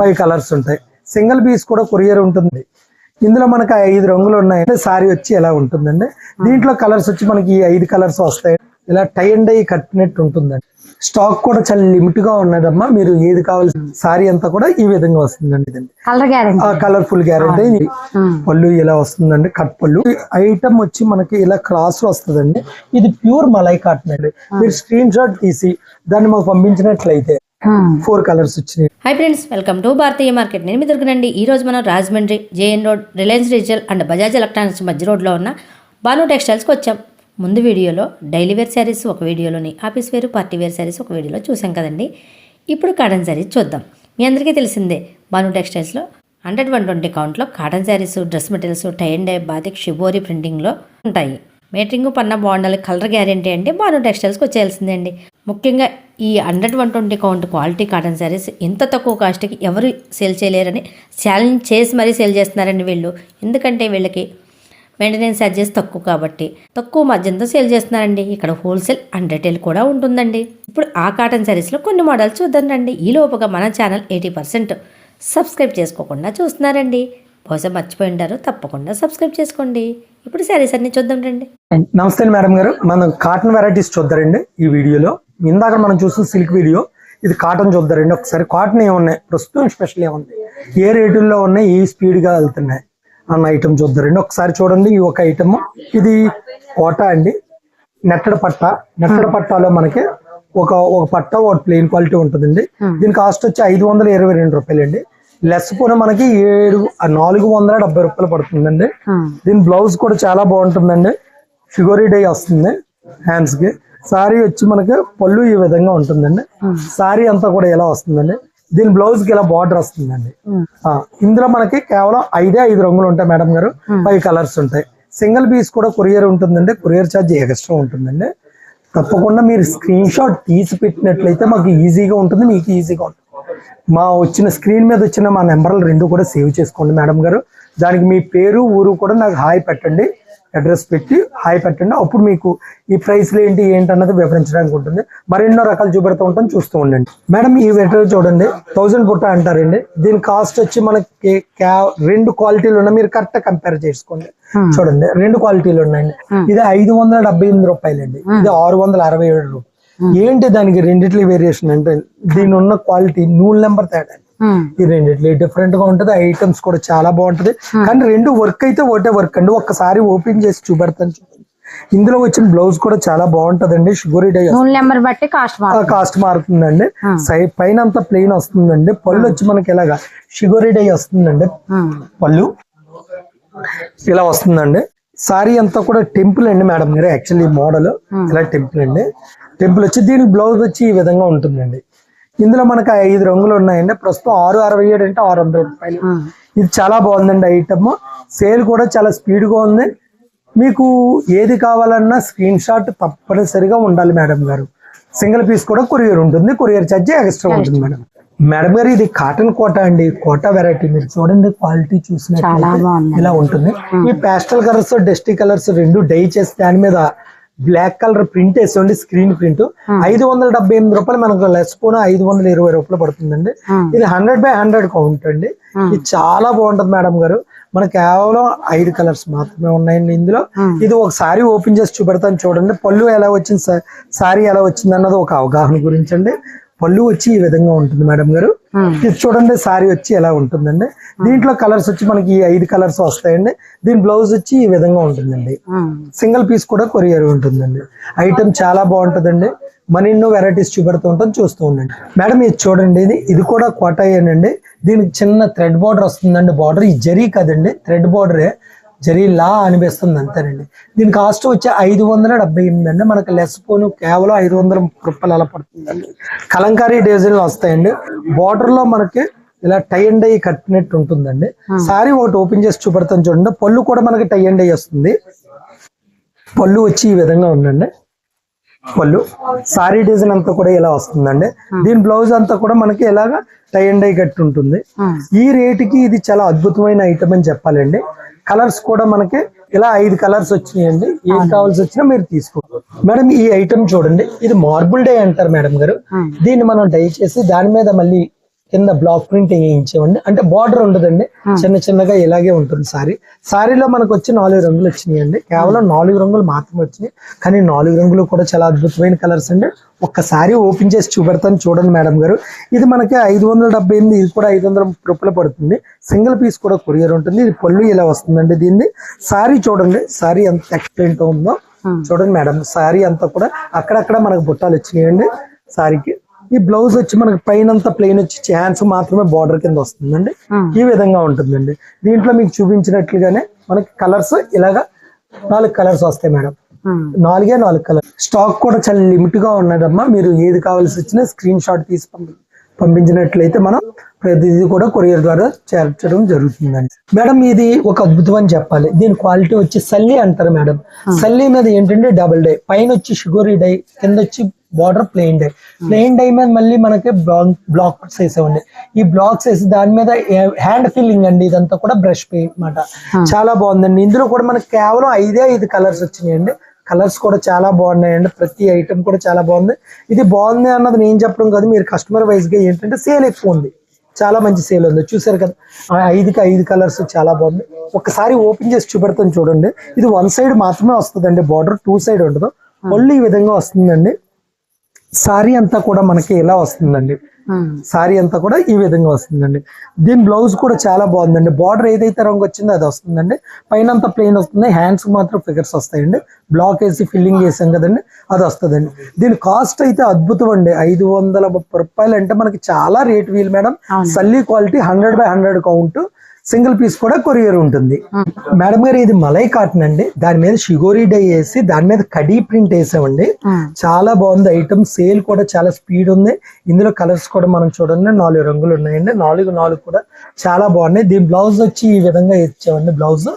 Five colours ఉంటాయి. Single piece కూడా courier ఉంటుంది. ఇందులో మనకి ఐదు రంగులు ఉన్నాయి. అంటే సారీ వచ్చి ఎలా ఉంటుందండి? దీంట్లో కలర్స్ వచ్చి మనకి ఈ ఐదు కలర్స్ వస్తాయి. ఇలా టై అండ్ డై కట్టినట్టు ఉంటుందండి. స్టాక్ కూడా చాలా లిమిట్గా ఉన్నదమ్మా. మీరు ఏది కావాల్సిన సారీ అంతా కూడా ఈ విధంగా వస్తుందండి కలర్ఫుల్ గ్యారెంటీ పళ్ళు ఇలా వస్తుందండి? కట్ పళ్ళు. ఐటమ్ వచ్చి మనకి ఇలా క్రాస్ వస్తుందండి. ఇది ప్యూర్ మలై కాటన్ అండి. మీరు స్క్రీన్ షాట్ తీసి దాన్ని మాకు పంపించినట్లయితే ఫోర్ కలర్స్ వచ్చినాయి. Hi friends welcome to Bharatiya market నేను మీ దొరికినండి ఈ రోజు మనం రాజమండ్రి జేఎన్ రోడ్ రిలయన్స్ రిజల్ అండ్ బజాజ్ ఎలక్ట్రానిక్స్ మధ్య రోడ్లో ఉన్న బాను టెక్స్టైల్స్కి వచ్చాం. ముందు వీడియోలో డైలీ వేర్ శారీస్ ఒక వీడియోలోని office wear party wear saris ఒక వీడియోలో చూసాం కదండి. ఇప్పుడు కాటన్ శారీస్ చూద్దాం. మీ అందరికీ తెలిసిందే బాను టెక్స్టైల్స్లో hundred one twenty కౌంట్లో cotton saris dress materials tie and dye batik shibori ప్రింటింగ్లో ఉంటాయి. మీటరింగ్ పన్న బాగుండాలి. కలర్ గ్యారెంటీ అంటే బాను టెక్స్టైల్స్కి వచ్చేయాల్సిందండి. ముఖ్యంగా ఈ hundred one twenty count quality cotton saris ఇంత తక్కువ కాస్ట్కి ఎవరు సేల్ చేయలేరని ఛాలెంజ్ చేసి మరీ సేల్ చేస్తున్నారండి వీళ్ళు. ఎందుకంటే వీళ్ళకి మెయింటెనెన్స్ ఛార్జెస్ తక్కువ కాబట్టి తక్కువ మధ్యంతో సేల్ చేస్తున్నారండి. ఇక్కడ హోల్సేల్ అండ్ రిటైల్ కూడా ఉంటుందండి. ఇప్పుడు ఆ కాటన్ శారీస్లో కొన్ని మోడల్స్ చూద్దాం రండి. ఈ లోపుగా మన ఛానల్ ఎయిటీ పర్సెంట్ సబ్స్క్రైబ్ చేసుకోకుండా చూస్తున్నారండి. బహుశా మర్చిపోయి ఉంటారు. తప్పకుండా సబ్స్క్రైబ్ చేసుకోండి. ఇప్పుడు శారీస్ అన్ని చూద్దాం రండి. నమస్తే మేడం గారు. మనం కాటన్ వెరైటీస్ చూద్దారండి ఈ వీడియోలో. ఇందాక మనం చూసిన సిల్క్ వీడియో ఇది కాటన్ చూద్దారండి ఒకసారి కాటన్ ఏమున్నాయి ప్రస్తుతం స్పెషల్ ఏముంది ఏ రేటుల్లో ఉన్నాయి? ఏ స్పీడ్గా వెళ్తున్నాయి? అన్న ఐటమ్ చూద్దారండి ఒకసారి చూడండి ఈ ఒక ఐటమ్ ఇది కోట అండి. నెట్టడ పట్ట. నెట్టడ పట్టాలో మనకి ఒక ఒక పట్ట ఒక ప్లెయిన్ క్వాలిటీ ఉంటుందండి. దీని కాస్ట్ వచ్చి ఐదు వందల ఇరవై రెండు రూపాయలు అండి లెస్ పోన మనకి ఏడు నాలుగు వందల డెబ్బై రూపాయలు పడుతుందండి. దీని బ్లౌజ్ కూడా చాలా బాగుంటుందండి. ఫిగోరీ డై వస్తుంది హ్యాండ్స్కి. సారీ వచ్చి మనకి పళ్ళు ఈ విధంగా ఉంటుందండి. సారీ అంతా కూడా ఎలా వస్తుందండి. దీని బ్లౌజ్కి ఇలా బార్డర్ వస్తుందండి. ఇందులో మనకి కేవలం ఐదే ఐదు రంగులు ఉంటాయి మేడం గారు. ఫైవ్ కలర్స్ ఉంటాయి. సింగిల్ పీస్ కూడా కొరియర్ ఉంటుందండి. కొరియర్ ఛార్జ్ ఎక్స్ట్రా ఉంటుందండి. తప్పకుండా మీరు స్క్రీన్ షాట్ తీసి పెట్టినట్లయితే మాకు ఈజీగా ఉంటుంది మీకు ఈజీగా ఉంటుంది. మా వచ్చిన స్క్రీన్ మీద వచ్చిన మా నెంబర్లు రెండు కూడా సేవ్ చేసుకోండి మేడం గారు. దానికి మీ పేరు ఊరు కూడా నాకు హాయ్ పెట్టండి. అడ్రస్ పెట్టి హాయ్ పెట్టండి. అప్పుడు మీకు ఈ ప్రైస్లు ఏంటి ఏంటి అన్నది వివరించడానికి ఉంటుంది. మరెన్నో రకాలు చూపెడుతూ ఉంటాం చూస్తూ ఉండండి. మేడం ఈ వెటర్ చూడండి. థౌజండ్ పుట్ట అంటారండి. దీని కాస్ట్ వచ్చి మనకి రెండు క్వాలిటీలు ఉన్నాయి. మీరు కరెక్ట్ కంపేర్ చేసుకోండి. చూడండి. రెండు క్వాలిటీలు ఉన్నాయండి. ఇది ఐదు వందల డెబ్బై ఎనిమిది రూపాయలండి. ఇది ఆరు వందల అరవై ఏడు రూపాయలు. ఏంటి దానికి రెండిట్ల వేరియేషన్ అంటే దీని ఉన్న క్వాలిటీ నూల్ నెంబర్ తేడా ఈ రెండిట్లో డిఫరెంట్గా ఉంటది ఐటమ్స్ కూడా చాలా బాగుంటది. కానీ రెండు వర్క్ అయితే ఒకటే వర్క్ అండి. ఒక్కసారి ఓపెన్ చేసి చూపెడతాను చూడండి. ఇందులో వచ్చిన బ్లౌజ్ కూడా చాలా బాగుంటదండి. షుగర్ నెంబర్ బట్టి కాస్ట్ మారు కాస్ట్ మారుతుందండి. సైడ్ పైన అంతా ప్లెయిన్ వస్తుందండి. పళ్ళు వచ్చి మనకి ఇలాగా షుగర్ డై వస్తుందండి. పళ్ళు ఇలా వస్తుందండి. సారీ అంతా కూడా టెంపుల్ అండి మేడం గారు. యాక్చువల్లీ మోడల్ ఇలా టెంపుల్ అండి. టెంపుల్ వచ్చి దీని బ్లౌజ్ వచ్చి ఈ విధంగా ఉంటుందండి. ఇందులో మనకి ఐదు రంగులు ఉన్నాయండి. ప్రస్తుతం ఆరు అరవై ఏడు అంటే ఆరు వందల రూపాయలు. ఇది చాలా బాగుందండి ఐటమ్ సేల్ కూడా చాలా స్పీడ్గా ఉంది. మీకు ఏది కావాలన్నా స్క్రీన్ షాట్ తప్పనిసరిగా ఉండాలి మేడం గారు. సింగిల్ పీస్ కూడా కొరియర్ ఉంటుంది. కొరియర్ ఛార్జ్ ఎక్స్ట్రా ఉంటుంది మేడం. మేడం గారు ఇది కాటన్ కోట అండి. కోట వెరైటీ మీరు చూడండి క్వాలిటీ బాగుంది. ఇలా ఉంటుంది. ఈ పేస్టల్ కలర్స్ డస్టీ కలర్స్ రెండు డై చేసి దాని మీద బ్లాక్ కలర్ ప్రింట్ వేసుకోండి స్క్రీన్ ప్రింట్. ఐదు వందల డెబ్బై ఎనిమిది రూపాయలు మనకు లెస్ పోన ఐదు వందల ఇరవై రూపాయలు పడుతుందండి. ఇది హండ్రెడ్ బై హండ్రెడ్ కౌంట్ అండి. ఇది చాలా బాగుంటది మేడం గారు. మనకి కేవలం ఐదు కలర్స్ మాత్రమే ఉన్నాయండి ఇందులో. ఇది ఒక సారీ ఓపెన్ చేసి చూపెడతాను చూడండి. పళ్ళు ఎలా వచ్చింది సారీ ఎలా వచ్చింది అన్నది ఒక అవగాహన గురించి అండి. పళ్ళు వచ్చి ఈ విధంగా ఉంటుంది మేడం గారు. ఇది చూడండి సారీ వచ్చి ఎలా ఉంటుందండి. దీంట్లో కలర్స్ వచ్చి మనకి ఈ ఐదు కలర్స్ వస్తాయండి. దీని బ్లౌజ్ వచ్చి ఈ విధంగా ఉంటుందండి. సింగిల్ పీస్ కూడా కొరియర్ ఉంటుందండి. ఐటమ్ చాలా బాగుంటుందండి. మన ఎన్నో వెరైటీస్ చూపెడుతూ ఉంటాం చూస్తూ ఉండండి. మేడం ఇది చూడండి ఇది ఇది కూడా కోటాయేనండి దీనికి చిన్న థ్రెడ్ బార్డర్ వస్తుందండి. బార్డర్ ఈ జరీ కదండి థ్రెడ్ బార్డరే జరీ లా అనిపిస్తుంది అంతేనండి. దీని కాస్ట్ వచ్చి ఐదు వందల డెబ్బై ఎనిమిది అండి. మనకి లెస్ పోను కేవలం ఐదు వందల రూపాయలు అలా పడుతుందండి. కలంకారీ డిజైన్లు వస్తాయండి. బార్డర్లో మనకి ఇలా టై అండ్ డై కట్టినట్టు ఉంటుందండి. సారీ ఒకటి ఓపెన్ చేసి చూపెడతాను చూడండి. పళ్ళు కూడా మనకి టై అండ్ డై వస్తుంది. పళ్ళు వచ్చి ఈ విధంగా ఉందండి పళ్ళు. సారీ డిజైన్ అంతా కూడా ఇలా వస్తుందండి. దీని బ్లౌజ్ అంతా కూడా మనకి ఇలాగా టై అండ్ డై కట్టి ఉంటుంది. ఈ రేటుకి ఇది చాలా అద్భుతమైన ఐటమ్ అని చెప్పాలండి. కలర్స్ కూడా మనకి ఇలా ఐదు కలర్స్ వచ్చినాయండి. ఏది కావాల్సి వచ్చినా మీరు తీసుకోండి మేడం ఈ ఐటమ్ చూడండి. ఇది మార్బుల్ డై అంటారు మేడం గారు. దీన్ని మనం డై చేసి దాని మీద మళ్ళీ కింద బ్లాక్ ప్రింట్ వేయించామండి అంటే బార్డర్ ఉండదండి. చిన్న చిన్నగా ఇలాగే ఉంటుంది సారీ. సారీలో మనకు వచ్చి నాలుగు రంగులు వచ్చినాయండి. కేవలం నాలుగు రంగులు మాత్రమే వచ్చినాయి. కానీ నాలుగు రంగులు కూడా చాలా అద్భుతమైన కలర్స్ అండి. ఒక్కసారి ఓపెన్ చేసి చూపెడతాను చూడండి మేడం గారు. ఇది మనకి ఐదు వందల డెబ్బై ఎనిమిది ఇది కూడా ఐదు వందల రూపాయలు పడుతుంది. సింగిల్ పీస్ కూడా కొరియర్ ఉంటుంది. ఇది పళ్ళు ఇలా వస్తుందండి దీన్ని. సారీ చూడండి. సారీ ఎంత ఎక్సలెంట్ ఉందో చూడండి మేడం. సారీ అంతా కూడా అక్కడక్కడ మనకు బుట్టాలు వచ్చినాయండి సారీకి. ఈ బ్లౌజ్ వచ్చి మనకి పైన అంతా ప్లెయిన్ వచ్చి హ్యాండ్స్ మాత్రమే బార్డర్ కింద వస్తుందండి. ఈ విధంగా ఉంటుందండి. దీంట్లో మీకు చూపించినట్లుగానే మనకి కలర్స్ ఇలాగా నాలుగు కలర్స్ వస్తాయి మేడం. నాలుగే నాలుగు కలర్ స్టాక్ కూడా చాలా లిమిట్గా ఉన్నదమ్మా. మీరు ఏది కావాల్సి వచ్చినా స్క్రీన్ షాట్ తీసి పంపి పంపించినట్లయితే మనం ప్రతిదీ కూడా కొరియర్ ద్వారా చేర్చడం జరుగుతుందండి. మేడం ఇది ఒక అద్భుతం అని చెప్పాలి. దీని క్వాలిటీ వచ్చి సల్లి అంటారు మేడం. సల్లి మీద ఏంటంటే డబుల్ డై పైన వచ్చి షుగరీ డై కింద వచ్చి border plain dye plain dye మీద మళ్ళీ మనకి బ్లాక్స్ వేసేవండి ఈ బ్లాక్స్ వేసి దాని మీద హ్యాండ్ ఫిల్లింగ్ అండి ఇదంతా కూడా బ్రష్ పెయింట్ అన్నమాట. చాలా బాగుందండి. ఇందులో కూడా మనకి కేవలం ఐదే ఐదు కలర్స్ వచ్చినాయండి. కలర్స్ కూడా చాలా బాగున్నాయండి. ప్రతి ఐటమ్ కూడా చాలా బాగుంది. ఇది బాగుంది అన్నది నేను చెప్పడం కాదు మీరు కస్టమర్ వైజ్గా ఏంటంటే సేల్ ఎక్కువ ఉంది. చాలా మంచి సేల్ ఉంది. చూసారు కదా ఐదుకి ఐదు కలర్స్ చాలా బాగుంది. ఒకసారి ఓపెన్ చేసి చూపెడతాను చూడండి. ఇది వన్ సైడ్ మాత్రమే వస్తుందండి. బార్డర్ టూ సైడ్ ఉండదు ఒళ్ళు ఈ విధంగా వస్తుందండి. సారీ అంతా కూడా మనకి ఇలా వస్తుందండి? సారీ అంతా కూడా ఈ విధంగా వస్తుందండి. దీని బ్లౌజ్ కూడా చాలా బాగుందండి. బార్డర్ ఏదైతే రంగు వచ్చిందో అది వస్తుందండి. పైన అంతా ప్లెయిన్ వస్తుంది. హ్యాండ్స్ మాత్రం ఫిగర్స్ వస్తాయండి. బ్లాక్ వేసి ఫిల్లింగ్ చేసాం కదండి అది వస్తుందండి. దీని కాస్ట్ అయితే అద్భుతం అండి. ఐదు వందల ముప్పై రూపాయలు అంటే మనకి చాలా రేట్ వీల్ madam. సల్లీ quality hundred by hundred count. Single piece కూడా కొరియర్ ఉంటుంది. మేడం గారు ఇది మలై కాటన్ అండి. దాని మీద షిగోరీ డై వేసి దాని మీద కడీ ప్రింట్ వేసామండి. చాలా బాగుంది ఐటమ్. సేల్ కూడా చాలా స్పీడ్ ఉంది. ఇందులో కలర్స్ కూడా మనం చూడండి. నాలుగు రంగులు ఉన్నాయండి. నాలుగు నాలుగు కూడా చాలా బాగున్నాయి. దీని బ్లౌజ్ వచ్చి ఈ విధంగా ఇచ్చామండి. బ్లౌజ్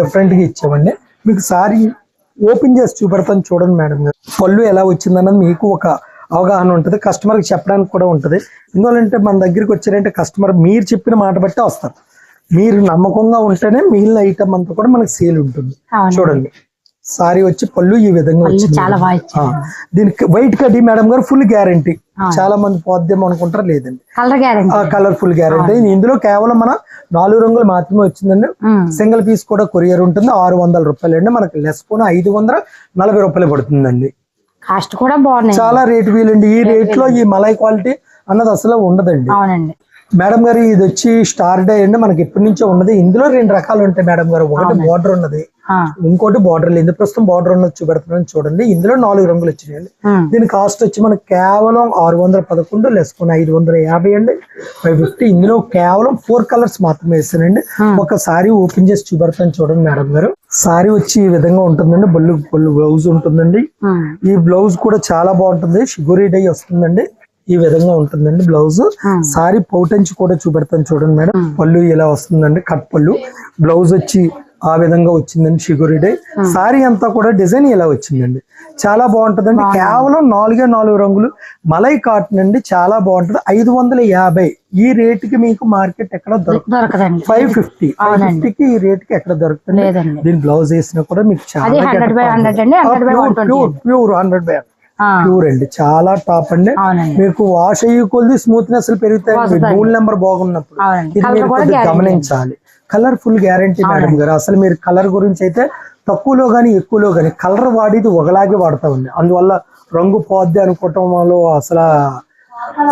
డిఫరెంట్గా ఇచ్చామండి. మీకు సారీ ఓపెన్ చేసి చూపెడతాను చూడండి మేడం గారు. పళ్ళు ఎలా వచ్చిందన్నది మీకు ఒక అవగాహన ఉంటుంది. కస్టమర్కి చెప్పడానికి కూడా ఉంటుంది. ఎందువల్లంటే మన దగ్గరికి వచ్చారంటే కస్టమర్ మీరు చెప్పిన మాట బట్టే వస్తారు. మీరు నమ్మకంగా ఉంటేనే మిగిలిన ఐటమ్ అంతా కూడా మనకి సేల్ ఉంటుంది. చూడండి. సారీ వచ్చి పళ్ళు ఈ విధంగా వచ్చింది. దీనికి వైట్ కడ్డీ మేడం గారు ఫుల్ గ్యారంటీ చాలా మంది పోద్దేమో అనుకుంటారు లేదండి. కలర్ గ్యారెంటీ ఆ కలర్ఫుల్ గ్యారంటీ ఇందులో కేవలం మన నాలుగు రంగులు మాత్రమే వచ్చిందండి. సింగిల్ పీస్ కూడా కొరియర్ ఉంటుంది. ఆరు వందల రూపాయలు అండి మనకి లెస్ పోను ఐదు వందల నలభై రూపాయలు పడుతుందండి. కాస్ట్ కూడా బాగున్నాయి చాలా రేట్ వీలండి. ఈ రేట్లో ఈ మలై క్వాలిటీ అన్నది అసలు ఉండదండి. అవునండి. మేడం గారు ఇది వచ్చి స్టార్ డే అండి. మనకి ఎప్పటి నుంచో ఉన్నది. ఇందులో రెండు రకాలు ఉంటాయి మేడం గారు. ఒకటి బార్డర్ ఉన్నది. ఇంకోటి బార్డర్ లేదు. ప్రస్తుతం బార్డర్ ఉన్నది చూపెడుతున్నాను చూడండి. ఇందులో నాలుగు రంగులు వచ్చినాయండి. దీని కాస్ట్ వచ్చి మనకి కేవలం ఆరు వందల పదకొండు లెస్ కొన్ని ఐదు వందల యాభై అండి. ఫైవ్ ఫిఫ్టీ ఇందులో కేవలం ఫోర్ కలర్స్ మాత్రమే వేస్తానండి ఒక సారీ ఓపెన్ చేసి చూపెడతాను చూడండి మేడం గారు. సారీ వచ్చి ఈ విధంగా ఉంటుందండి. బొల్లు బొల్లు బ్లౌజ్ ఉంటుందండి. ఈ బ్లౌజ్ కూడా చాలా బాగుంటుంది. షుగరీ డై వస్తుందండి. ఈ విధంగా ఉంటుందండి బ్లౌజ్. సారీ పౌటంచి కూడా చూపెడతాను చూడండి మేడం. పళ్ళు ఇలా వస్తుందండి? కట్ పళ్ళు. బ్లౌజ్ వచ్చి ఆ విధంగా వచ్చిందండి షుగరీ డై. సారీ అంతా కూడా డిజైన్ ఇలా వచ్చిందండి. చాలా బాగుంటుందండి. కేవలం నాలుగే నాలుగు రంగులు. మలై కాటన్ అండి చాలా బాగుంటుంది. ఐదు వందల యాభై. ఈ రేట్కి మీకు మార్కెట్ ఎక్కడ దొరకదు దొరకదండి. Five fifty. ఫైవ్ ఫిఫ్టీకి ఈ రేట్కి ఎక్కడ దొరుకుతుంది దీని బ్లౌజ్ వేసినా కూడా మీకు చాలా ప్యూర్ హండ్రెడ్ బై ప్యూర్ అండి. చాలా టాప్ అండి. మీకు వాష్ అయ్యి కొద్ది స్మూత్నెస్ పెరుగుతాయి. రూల్ నెంబర్ బాగున్నప్పుడు. ఇది మీరు గమనించాలి. కలర్ ఫుల్ గ్యారంటీ మేడం గారు. అసలు మీరు కలర్ గురించి అయితే తక్కువలో గానీ ఎక్కువలో గానీ కలర్ వాడేది ఒకలాగే వాడతా ఉంది అందువల్ల రంగు పోద్ది అనుకోవటం వల్ల అసలు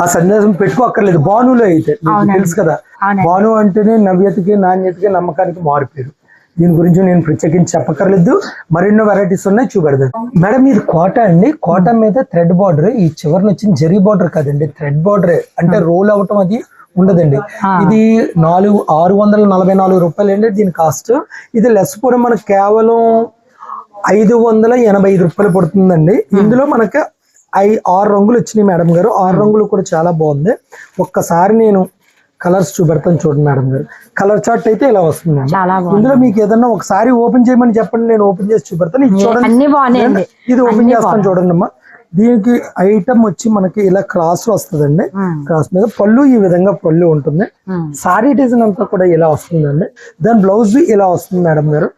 ఆ సందేశం పెట్టుకోక్కర్లేదు. బానులో అయితే. మీకు తెలుసు కదా. బాను అంటేనే నవ్యతకి నాణ్యతకి నమ్మకానికి మారిపోయారు. దీని గురించి నేను ప్రత్యేకించి చెప్పక్కర్లేదు. మరెన్నో వెరైటీస్ ఉన్నాయి చూపెడదాం. మేడం ఇది కోట అండి. కోట మీద థ్రెడ్ బార్డర్ ఈ చివరిన వచ్చిన జరీ బార్డర్ కాదండి. థ్రెడ్ బార్డర్ అంటే రోల్ అవటం అది ఉండదండి. ఇది నాలుగు ఆరు వందల నలభై నాలుగు రూపాయలు అండి దీని కాస్ట్ ఇది లెస్ పూర మనకు కేవలం ఐదు వందల ఎనభై ఐదు రూపాయలు పడుతుందండి. ఇందులో మనకి ఐ ఆరు రంగులు వచ్చినాయి మేడం గారు. ఆరు రంగులు కూడా చాలా బాగుంది. ఒక్కసారి నేను కలర్స్ చూపెడతాను చూడండి మేడం గారు. కలర్ చార్ట్ అయితే ఇలా బాగుంది. ఇందులో మీకు ఏదన్నా ఒకసారి ఓపెన్ చేయమని చెప్పండి నేను ఓపెన్ చేసి చూపెడతాను. ఇది చూడండి. ఇది ఓపెన్ చేస్తాను చూడండి అమ్మా. దీనికి ఐటమ్ వచ్చి మనకి ఇలా క్రాస్ వస్తుందండి. క్రాస్ మీద పళ్ళు ఈ విధంగా పళ్ళు ఉంటుంది. సారీ డిజైన్ అంతా కూడా ఇలా వస్తుందండి. దాని బ్లౌజ్ ఇలా వస్తుంది మేడం గారు.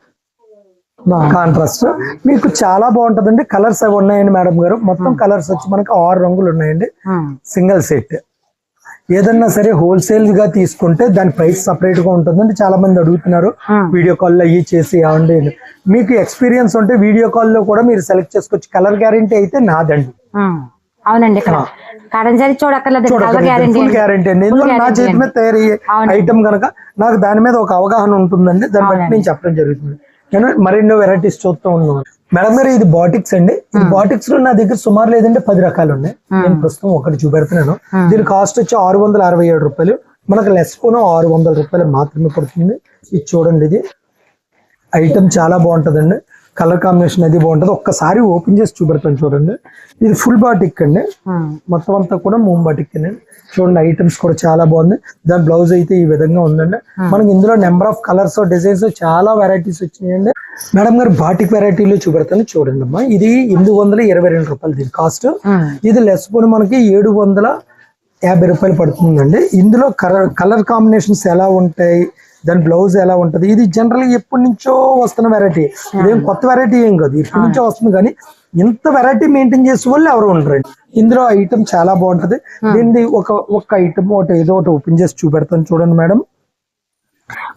కాంట్రాస్ట్. మీకు చాలా బాగుంటుందండి. కలర్స్ అవి ఉన్నాయండి మేడం గారు. మొత్తం కలర్స్ వచ్చి మనకి ఆరు రంగులు ఉన్నాయండి. Single set. ఏదన్నా సరే హోల్సేల్గా తీసుకుంటే దాని ప్రైస్ సపరేట్గా ఉంటుందండి చాలా మంది అడుగుతున్నారు. వీడియో కాల్ అయ్యి చేసి అని. మీకు ఎక్స్పీరియన్స్ ఉంటే వీడియో కాల్లో కూడా మీరు సెలెక్ట్ చేసుకోవచ్చు. కలర్ గ్యారంటీ అయితే నాదండి. అవునండి గ్యారంటీ అండి. ఎందుకంటే నా చేతి మీద తయారయ్యే. ఐటమ్ కనుక నాకు దాని మీద ఒక అవగాహన ఉంటుందండి. దాన్ని బట్టి నేను చెప్పడం జరుగుతుంది. నేను మరెన్నో వెరైటీస్ చూస్తూ ఉన్నాను. మేడం గారు ఇది బాటిక్స్ అండి. ఇది బాటిక్స్లో నా దగ్గర సుమారు లేదంటే పది రకాలు ఉన్నాయి. నేను ప్రస్తుతం ఒకటి చూపెడుతున్నాను. దీని కాస్ట్ వచ్చి ఆరు వందల అరవై ఏడు రూపాయలు. మనకు లెస్ పోను ఆరు వందల రూపాయలు మాత్రమే పడుతుంది. ఇది చూడండి ఇది ఐటమ్ చాలా బాగుంటదండి. కలర్ కాంబినేషన్ అది బాగుంటది. ఒక్కసారి ఓపెన్ చేసి చూపెడతాను చూడండి. ఇది ఫుల్ బాటిక్ అండి. మొత్తం అంతా కూడా మూన్ బాటిక్ అండి. చూడండి ఐటమ్స్ కూడా చాలా బాగుంది. దాని బ్లౌజ్ అయితే ఈ విధంగా ఉందండి. మనకి ఇందులో నెంబర్ ఆఫ్ కలర్స్ డిజైన్స్ చాలా వెరైటీస్ వచ్చినాయండి. మేడం గారు బాటిక్ వెరైటీలో చూపెడతాను చూడండి అమ్మా. ఇది ఎనిమిది వందల ఇరవై రెండు రూపాయలు దీని కాస్ట్. ఇది లెస్ పోని మనకి ఏడు వందల యాభై రూపాయలు పడుతుందండి. ఇందులో కలర్ కలర్ కాంబినేషన్స్ ఎలా ఉంటాయి? దాని బ్లౌజ్ ఎలా ఉంటది? ఇది జనరల్ ఎప్పటి నుంచో వస్తున్న వెరైటీ ఇదేం కొత్త వెరైటీ ఏం కాదు. ఎప్పటి నుంచో వస్తుంది కానీ ఇంత వెరైటీ మెయింటైన్ చేసే వాళ్ళు ఎవరు ఉండరండి ఇందులో ఐటమ్ చాలా బాగుంటది. దీన్ని ఒక ఒక ఐటమ్ ఒకటి ఏదో ఒకటి ఓపెన్ చేసి చూపెడతాను చూడండి మేడం.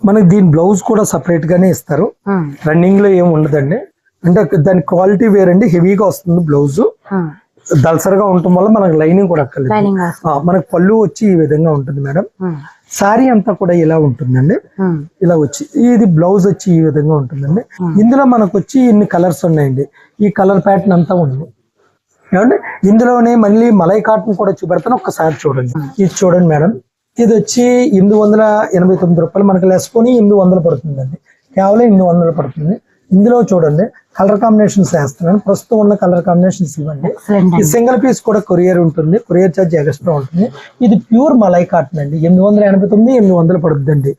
మనకి దీని బ్లౌజ్ కూడా సపరేట్ గానే ఇస్తారు. రన్నింగ్లో ఏం ఉండదండి. అంటే దాని క్వాలిటీ వేరండి. హెవీగా వస్తుంది బ్లౌజ్. దల్సరగా ఉండటం వల్ల మనకు లైనింగ్ కూడా అక్కర్లేదు. మనకు పళ్ళు వచ్చి ఈ విధంగా ఉంటుంది మేడం. సారీ అంతా కూడా ఇలా ఉంటుందండి. ఇలా వచ్చి ఇది బ్లౌజ్ వచ్చి ఈ విధంగా ఉంటుందండి. ఇందులో మనకు వచ్చి ఇన్ని కలర్స్ ఉన్నాయండి. ఈ కలర్ ప్యాటర్న్ అంతా ఉంది. ఏమండి? ఇందులోనే మళ్ళీ మలై కాటన్ కూడా చూపెడతాను. ఒక్కసారి చూడండి. ఇది చూడండి మేడం. ఇది వచ్చి ఎనిమిది వందల ఎనభై తొమ్మిది రూపాయలు మనకి లెస్కొని ఎనిమిది వందలు పడుతుందండి. కేవలం ఎనిమిది వందలు పడుతుంది. ఇందులో చూడండి. కలర్ కాంబినేషన్స్ వేస్తున్నాను. ప్రస్తుతం ఉన్న కలర్ కాంబినేషన్స్ ఇవ్వండి. ఈ సింగిల్ పీస్ కూడా కొరియర్ ఉంటుంది. కొరియర్ ఛార్జ్ ఎక్స్ట్రా ఉంటుంది. ఇది ప్యూర్ మలై కాటన్ అండి. ఎనిమిది వందల ఎనభై తొమ్మిది ఎనిమిది వందలు పడుతుందండి.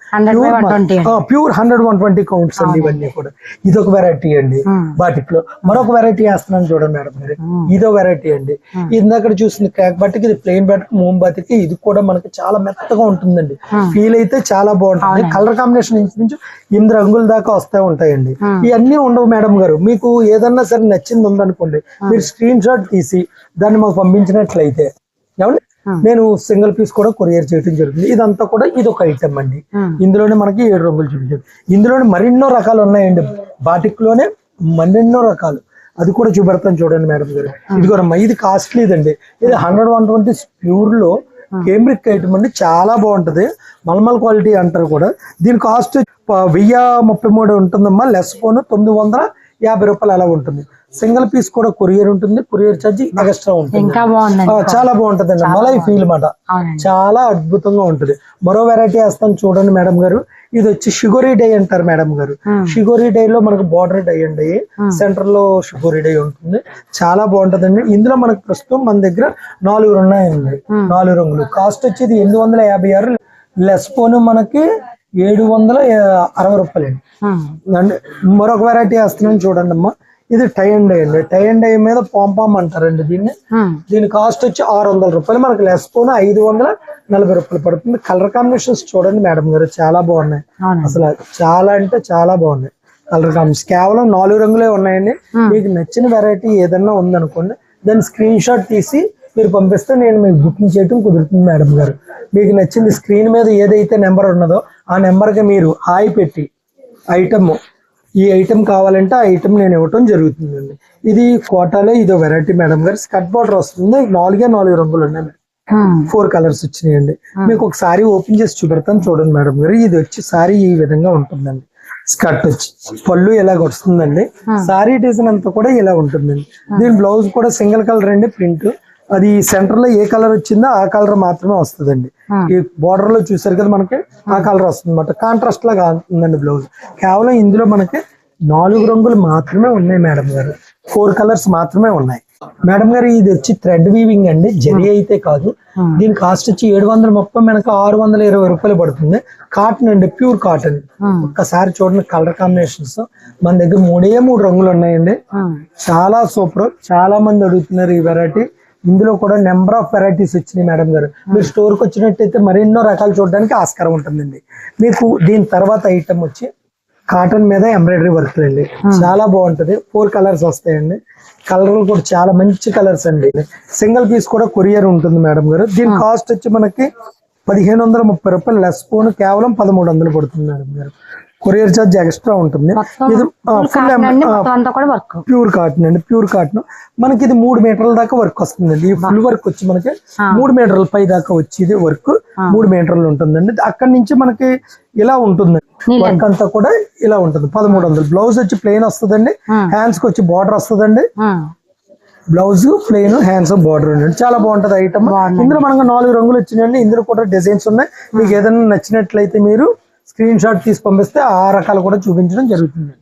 Pure hundred one twenty counts అండి ఇవన్నీ కూడా. ఇది ఒక వెరైటీ అండి బాటిక్లో మరొక వెరైటీ వేస్తున్నాను చూడండి మేడం గారు. ఇదో వెరైటీ అండి. ఇందాక చూసింది క్రాక్ బాటిక్ ఇది ప్లెయిన్ బాటిక్ మూమ్ బాటిక్ ఇది కూడా మనకి చాలా మెత్తగా ఉంటుందండి. ఫీల్ అయితే చాలా బాగుంటుంది. కలర్ కాంబినేషన్ ఇంచుమించు ఎనిమిది రంగుల దాకా వస్తూ ఉంటాయండి. ఇవన్నీ ఉండవు మేడం గారు. మీకు ఏదన్నా సరే నచ్చింది ఉందనుకోండి మీరు స్క్రీన్ షాట్ తీసి దాన్ని మాకు పంపించినట్లయితే ఏమండి? నేను సింగిల్ పీస్ కూడా కొరియర్ చేయడం జరుగుతుంది. ఇదంతా కూడా ఇది ఒక ఐటమ్ అండి ఇందులోనే మనకి ఏడు రంగులు చూపించారు. ఇందులోనే మరెన్నో రకాలు ఉన్నాయండి. బాటిక్లోనే మరెన్నో రకాలు. అది కూడా చూపెడతాను చూడండి మేడం గారు. ఇది కూడా ఇది కాస్ట్లీదండి ఇది హండ్రెడ్ వన్ ట్వంటీ ప్యూర్లో కేంబ్రిక్ ఐటమ్ అండి. చాలా బాగుంటది. మల్మల్ క్వాలిటీ అంటారు కూడా. దీని కాస్ట్ వెయ్యి ముప్పై మూడు ఉంటుందమ్మా. లెస్ ఫోన్ తొమ్మిది వందల యాభై రూపాయలు అలా ఉంటుంది. సింగిల్ పీస్ కూడా కొరియర్ ఉంటుంది కొరియర్ ఛార్జ్ ఎక్స్ట్రా ఉంటుంది. ఇంకా చాలా బాగుంటది మలై ఫీల్ మాట. చాలా అద్భుతంగా ఉంటుంది. మరో వెరైటీ వేస్తాను చూడండి మేడం గారు. ఇది వచ్చి షుగరీ డై అంటారు మేడం గారు. షుగరీ డై లో మనకు బార్డర్ డై అండి. సెంటర్లో షుగరీ డై ఉంటుంది. చాలా బాగుంటదండి. ఇందులో మనకు ప్రస్తుతం మన దగ్గర నాలుగు ఉన్నాయండి. నాలుగు రంగులు. కాస్ట్ వచ్చేది ఎనిమిది వందల యాభై ఆరు. లెస్ పోను మనకి ఏడు వందల అరవై రూపాయలండి అండి. మరొక వెరైటీ వేస్తున్నాను చూడండి అమ్మా. ఇది టై అండ్ డై అండి. టై అండ్ డై మీద పాంపామ్ అంటారండి దీన్ని. దీని కాస్ట్ వచ్చి ఆరు వందల రూపాయలు. మనకి లెస్ పోను ఐదు వందల నలభై రూపాయలు పడుతుంది. కలర్ కాంబినేషన్స్ చూడండి మేడం గారు చాలా బాగున్నాయి. అసలు చాలా అంటే చాలా బాగున్నాయి. కలర్ కాంబినేషన్ కేవలం నాలుగు రంగులే ఉన్నాయండి. మీకు నచ్చిన వెరైటీ ఏదన్నా ఉందనుకోండి దాన్ని స్క్రీన్ షాట్ తీసి మీరు పంపిస్తే నేను మీకు బుకింగ్ చేయడం కుదురుతుంది మేడం గారు. మీకు నచ్చింది స్క్రీన్ మీద ఏదైతే నెంబర్ ఉన్నదో ఆ నెంబర్కి మీరు హాయ్ పెట్టి ఐటమ్ ఈ ఐటమ్ కావాలంటే ఆ ఐటమ్ నేను ఇవ్వటం జరుగుతుందండి. ఇది కోటాలో ఇదో variety madam garu. Skirt border వస్తుంది. నాలుగే నాలుగు రంగులు ఉన్నాయి మేడం. ఫోర్ కలర్స్ వచ్చినాయండి. మీకు ఒక సారీ ఓపెన్ చేసి చూపెడతాను చూడండి మేడం గారు. ఇది వచ్చి సారీ ఈ విధంగా ఉంటుందండి. స్కర్ట్ వచ్చి. పళ్ళు ఇలా వస్తుందండి సారీ డిజైన్ అంతా కూడా ఇలా ఉంటుందండి. దీని బ్లౌజ్ కూడా సింగిల్ కలర్ అండి ప్రింట్. అది సెంటర్లో ఏ కలర్ వచ్చిందో ఆ కలర్ మాత్రమే వస్తుందండి. ఈ బార్డర్లో చూసారు కదా మనకి ఆ కలర్ వస్తుంది అనమాట కాంట్రాస్ట్ లాగా ఉందండి బ్లౌజ్ కేవలం ఇందులో మనకి నాలుగు రంగులు మాత్రమే ఉన్నాయి మేడం గారు. ఫోర్ కలర్స్ మాత్రమే ఉన్నాయి. మేడం గారు ఇది వచ్చి థ్రెడ్ వీవింగ్ అండి. జరీ అయితే కాదు. దీని కాస్ట్ వచ్చి ఏడు వందల ముప్పై మనకు ఆరు వందల ఇరవై రూపాయలు పడుతుంది. కాటన్ అండి ప్యూర్ కాటన్ ఒక్కసారి చూడండి కలర్ కాంబినేషన్స్ మన దగ్గర మూడే మూడు రంగులు ఉన్నాయండి. చాలా సూపర్ చాలా మంది అడుగుతున్నారు ఈ వెరైటీ ఇందులో కూడా నెంబర్ ఆఫ్ వెరైటీస్ వచ్చినాయి మేడం గారు. మీరు స్టోర్కి వచ్చినట్టయితే మరెన్నో రకాలు చూడడానికి ఆస్కారం ఉంటుందండి. మీకు దీని తర్వాత ఐటమ్ వచ్చి కాటన్ మీద ఎంబ్రాయిడరీ వర్క్ అండి. చాలా బాగుంటది. ఫోర్ కలర్స్ వస్తాయండి. కలర్ కూడా చాలా మంచి కలర్స్ అండి. సింగిల్ పీస్ కూడా కొరియర్ ఉంటుంది మేడం గారు. దీని కాస్ట్ వచ్చి మనకి పదిహేను వందల ముప్పై రూపాయలు. లెస్ ఫోన్ కేవలం పదమూడు వందలు పడుతుంది మేడం గారు. కొరియర్ ఛార్జ్ ఎక్స్ట్రా ఉంటుంది. ఇది ప్యూర్ కాటన్ అండి ప్యూర్ కాటన్ మనకి ఇది మూడు మీటర్ల దాకా వర్క్ వస్తుందండి. ఈ ఫుల్ వర్క్ వచ్చి మనకి మూడు మీటర్ల పై దాకా వచ్చేది వర్క్ మూడు మీటర్లు ఉంటుందండి. అక్కడి నుంచి మనకి ఇలా ఉంటుంది. వర్క్ అంతా కూడా ఇలా ఉంటుంది. పదమూడు వందలు. బ్లౌజ్ వచ్చి ప్లెయిన్ వస్తుందండి. హ్యాండ్స్కి వచ్చి బార్డర్ వస్తుందండి. బ్లౌజ్ ప్లెయిన్ హ్యాండ్స్ బార్డర్ ఉండండి చాలా బాగుంటది ఐటమ్ ఇందులో మనకు నాలుగు రంగులు వచ్చినాయండి. ఇందులో కూడా డిజైన్స్ ఉన్నాయి. మీకు ఏదైనా నచ్చినట్లయితే మీరు స్క్రీన్ షాట్ తీసి పంపిస్తే ఆ రకాలు కూడా చూపించడం జరుగుతుంది.